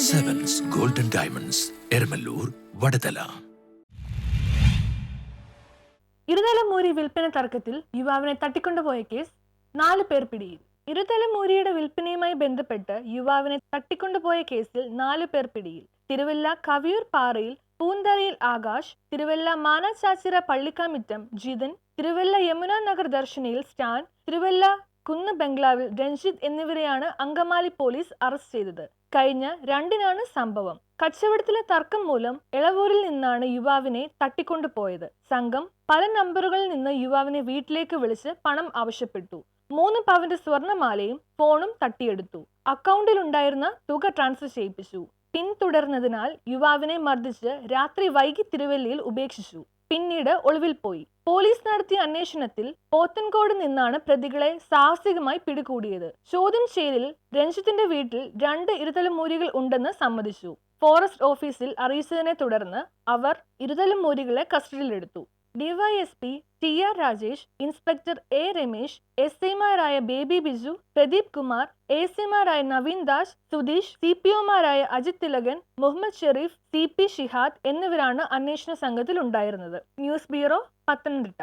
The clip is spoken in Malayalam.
ഡയമണ്ട്സ് എരമല്ലൂർ വടതല ഇരുതലമൂരി വിൽപ്പന തർക്കത്തിൽ യുവാവിനെ തട്ടിക്കൊണ്ടുപോയ കേസ് നാല് പേർ പിടിയിൽ. ഇരുതലമൂരിയുടെ വിൽപ്പനയുമായി ബന്ധപ്പെട്ട് യുവാവിനെ തട്ടിക്കൊണ്ടുപോയ കേസിൽ നാല് പേർ പിടിയിൽ. തിരുവല്ല കവിയൂർ പാറയിൽ പൂന്തറയിൽ ആകാശ് തിരുവല്ല മാനാചാച്ചിറ പള്ളിക്കാമിറ്റം ജിതൻ തിരുവല്ല യമുന നഗർ ദർശനയിൽ സ്റ്റാൻ തിരുവല്ല കുന്ന് ബംഗ്ലാവിൽ രഞ്ജിത്ത് എന്നിവരെയാണ് അങ്കമാലി പോലീസ് അറസ്റ്റ് ചെയ്തത്. കഴിഞ്ഞ രണ്ടിനാണ് സംഭവം. കച്ചവടത്തിലെ തർക്കം മൂലം ഇളവൂരിൽ നിന്നാണ് യുവാവിനെ തട്ടിക്കൊണ്ടുപോയത്. സംഘം പല നമ്പറുകളിൽ നിന്ന് യുവാവിനെ വീട്ടിലേക്ക് വിളിച്ച് പണം ആവശ്യപ്പെട്ടു. മൂന്ന് പവന്റെ സ്വർണമാലയും ഫോണും തട്ടിയെടുത്തു. അക്കൗണ്ടിൽ ഉണ്ടായിരുന്ന തുക ട്രാൻസ്ഫർ ചെയ്യിപ്പിച്ചു. പിന്തുടർന്നതിനാൽ യുവാവിനെ മർദ്ദിച്ച് രാത്രി വൈകി തിരുവല്ലയിൽ ഉപേക്ഷിച്ചു. പിന്നീട് ഒളിവിൽ പോയി. പോലീസ് നടത്തിയ അന്വേഷണത്തിൽ പോത്തൻകോട് നിന്നാണ് പ്രതികളെ സാഹസികമായി പിടികൂടിയത്. ചോദ്യം ചെയ്യലിൽ രഞ്ജിത്തിന്റെ വീട്ടിൽ രണ്ട് ഇരുതലമൂരികൾ ഉണ്ടെന്ന് സമ്മതിച്ചു. ഫോറസ്റ്റ് ഓഫീസിൽ അറിയിച്ചതിനെ തുടർന്ന് അവർ ഇരുതലമൂരികളെ കസ്റ്റഡിയിലെടുത്തു. DYSP T R Rajesh inspector A Ramesh S ഐമാരായ ബേബി ബിജു പ്രദീപ് കുമാർ എ സിമാരായ നവീൻ ദാസ് സുധീഷ് സി പി ഒമാരായ അജിത് തിലകൻ മുഹമ്മദ് ഷെരീഫ് സി പി ഷിഹാദ് എന്നിവരാണ് അന്വേഷണ സംഘത്തിൽ ഉണ്ടായിരുന്നത് ന്യൂസ് ബ്യൂറോ പത്തനംതിട്ട.